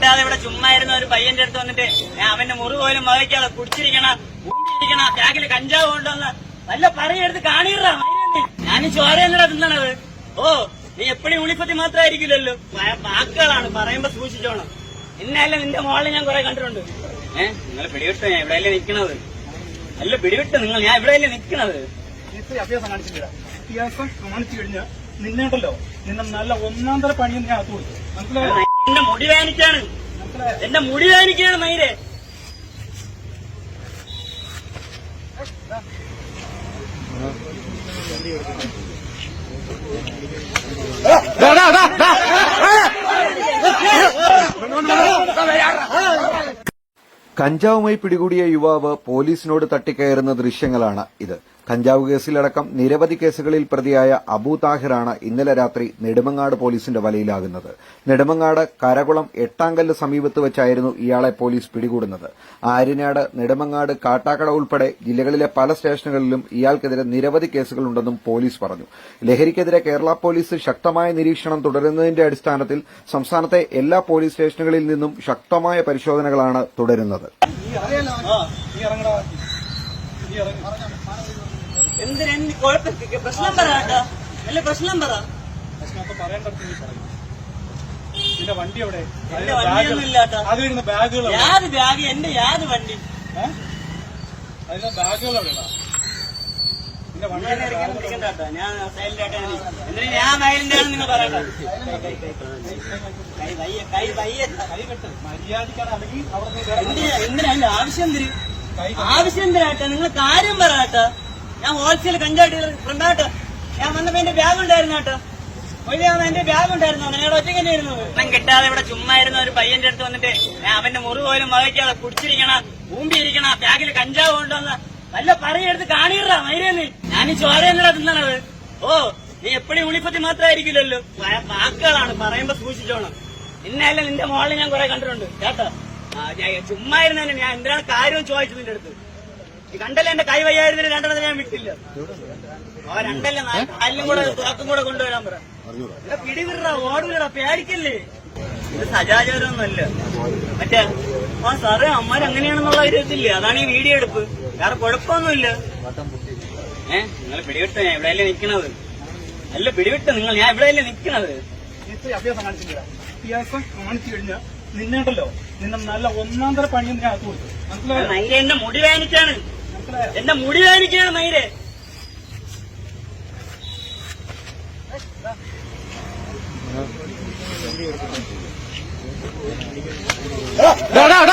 കിട്ടാതെ ഇവിടെ ചുമ്മാ ഇരുന്ന ഒരു പയ്യന്റെ അടുത്ത് വന്നിട്ട് ഞാൻ അവന്റെ മുറി പോലും മകയ്ക്കാതെ കുടിച്ചിരിക്കണ ഊണ്ടിരിക്കണ ബാഗിൽ കഞ്ചാവ് കൊണ്ടുവന്ന് വല്ല പറയെടുത്ത് കാണിടാ ഞാൻ ചോര എന്നടാ തിന്നണത്. ഓ നീ എപ്പോഴും ഉളിപ്പത്തി മാത്രമായിരിക്കില്ലല്ലോ. വാക്കുകളാണ് പറയുമ്പോ സൂക്ഷിച്ചോണം. ഇന്നല്ല നിന്റെ മോളിൽ ഞാൻ കുറെ കണ്ടിട്ടുണ്ട്. ഏഹ് നിങ്ങൾ പിടിവിട്ട ഞാൻ എവിടെയല്ലേ നിക്കണത് നല്ല പിടിവിട്ട് നിങ്ങൾ ഞാൻ എവിടെയല്ലേ നിക്കണത് അഭ്യാസം കാണിച്ചിട്ടില്ല അഭ്യാസം കാണിച്ചു കഴിഞ്ഞാൽ നിന്നേണ്ടല്ലോ നിന്നെ നല്ല ഒന്നാം തര പണിയും ഞാൻ അത് കൊടുത്തു. മനസ്സിലായോ? എന്റെ മുടി വേനിക്കാണ് എന്റെ മുടി വേനിക്കാണ് മയിലെ. കഞ്ചാവുമായി പിടികൂടിയ യുവാവ് പോലീസിനോട് തട്ടിക്കയറുന്ന ദൃശ്യങ്ങളാണ് ഇത്. കഞ്ചാവ് കേസിലടക്കം നിരവധി കേസുകളിൽ പ്രതിയായ അബു താഹിറാണ് ഇന്നലെ രാത്രി നെടുമങ്ങാട് പോലീസിന്റെ വലയിലാകുന്നത്. നെടുമങ്ങാട് കരകുളം എട്ടാങ്കല്ല് സമീപത്ത് വെച്ചായിരുന്നു ഇയാളെ പോലീസ് പിടികൂടുന്നത്. ആര്യനാട് നെടുമങ്ങാട് കാട്ടാക്കട ഉൾപ്പെടെ ജില്ലകളിലെ പല സ്റ്റേഷനുകളിലും ഇയാൾക്കെതിരെ നിരവധി കേസുകളുണ്ടെന്നും പോലീസ് പറഞ്ഞു. ലഹരിക്കെതിരെ കേരള പോലീസ് ശക്തമായ നിരീക്ഷണം തുടരുന്നതിന്റെ അടിസ്ഥാനത്തിൽ സംസ്ഥാനത്തെ എല്ലാ പോലീസ് സ്റ്റേഷനുകളിൽ നിന്നും ശക്തമായ പരിശോധനകളാണ് തുടരുന്നത്. നീ ഇറങ്ങടാ. ഇറങ്ങ. കുഴപ്പം പ്രശ്നം പറ കേട്ടോ അല്ല പ്രശ്നം പറ പ്രശ്നമൊക്കെ പറയേണ്ടത് നീ പറയും നിന്റെ വണ്ടി എവിടെ എന്റെ വണ്ടിയൊന്നും ഇല്ല കേട്ടോ അത് വരുന്ന ബാഗുകൾ എവിടെ? യാത് ബാഗ് എന്റെ യാത് വണ്ടി ഏ? അതിലെ ബാഗുകൾ എവിടെയാ നിന്റെ വണ്ടി ഞാൻ സൈലന്റ് എന്തിനാ ഞാൻ സൈലന്റ് ആണെന്ന് നിങ്ങൾ പറയണ്ട കൈ വയ്യ കൈ വയ്യ കൈ കെട്ട് മര്യാദക്കാണ് അല്ലെങ്കിൽ അവിടെ നിന്ന് വേറെ എന്തിനാ എന്തിനാ ആവശ്യം എന്തിന് ആവശ്യം എന്തിനാട്ടോ നിങ്ങൾ കാര്യം പറ കേട്ടോ ഞാൻ ഹോൾസെയിൽ ഡീലർ ഫ്രണ്ടാട്ടോ ഞാൻ വന്നപ്പോ എന്റെ ബാഗ് ഉണ്ടായിരുന്നു കേട്ടോ. എന്റെ ബാഗ് ഉണ്ടായിരുന്നു. ഞാൻ ഒറ്റയ്ക്ക് തന്നെ ഒന്നും കിട്ടാതെ ഇവിടെ ചുമ്മാ ഇരുന്ന ഒരു പയ്യന്റെ അടുത്ത് വന്നിട്ട് ഞാൻ അവന്റെ മുറി പോലും വകയ്ക്കാതെ കുടിച്ചിരിക്കണ ഊമ്പിയിരിക്കണ ബാഗിൽ കഞ്ചാവ് കൊണ്ടുവന്ന വല്ല പറയെടുത്ത് കാണിയിടാ മൈരേന്ന്. ഞാൻ ഈ ചോര എന്നടാ തിന്നണത്? ഓ നീ എപ്പോഴും ഉളിപ്പത്തി മാത്രമായിരിക്കില്ലല്ലോ. വാക്കുകളാണ്. പറയുമ്പോ സൂക്ഷിച്ചോണം. ഇന്നല്ല നിന്റെ മോളിൽ ഞാൻ കുറെ കണ്ടിട്ടുണ്ട്. കേട്ടോ. ഞാൻ ചുമ്മാ ഇരുന്നതിന് ഞാൻ എന്തിനാണ് കാര്യം ചോദിച്ചു നിന്റെ അടുത്ത്? കണ്ടല്ലേ എന്റെ കൈ വയ്യായിരുന്നില്ല രണ്ടെണ്ണത്തിന് ഞാൻ വിട്ടില്ല. ആ രണ്ടല്ല കാലിലും കൂടെ തുറക്കും കൂടെ കൊണ്ടുവരാൻ പറ. പിടിവിട ഓടില്ലടാ പേടിക്കല്ലേ? ഇത് സജാചാരമൊന്നുമല്ല. മറ്റേ ആ സാറേ അമ്മാര് അങ്ങനെയാണെന്നുള്ള ഒരു ഇതില്ലേ? അതാണ് ഈ വീഡിയോ എടുപ്പ്. വേറെ കുഴപ്പമൊന്നുമില്ല. ഏഹ് നിങ്ങൾ പിടിവിട്ട ഞാൻ ഇവിടെയല്ലേ നിൽക്കണത് അല്ല പിടിവിട്ട് നിങ്ങൾ ഞാൻ ഇവിടെയല്ലേ നിൽക്കണത് അഭ്യാസം കാണിച്ചില്ല. അഭ്യാസം കാണിച്ചു കഴിഞ്ഞാൽ നിന്നേണ്ടല്ലോ. നിന്നെ നല്ല ഒന്നാം തര പണിയും ഞാൻ അത് കൊടുത്തു. മനസ്സിലായോ? എന്റെ മുടി മനസ്സിലായോ എന്റെ മുടി വേദനിക്കാണ് മയിൽ. ഡാ,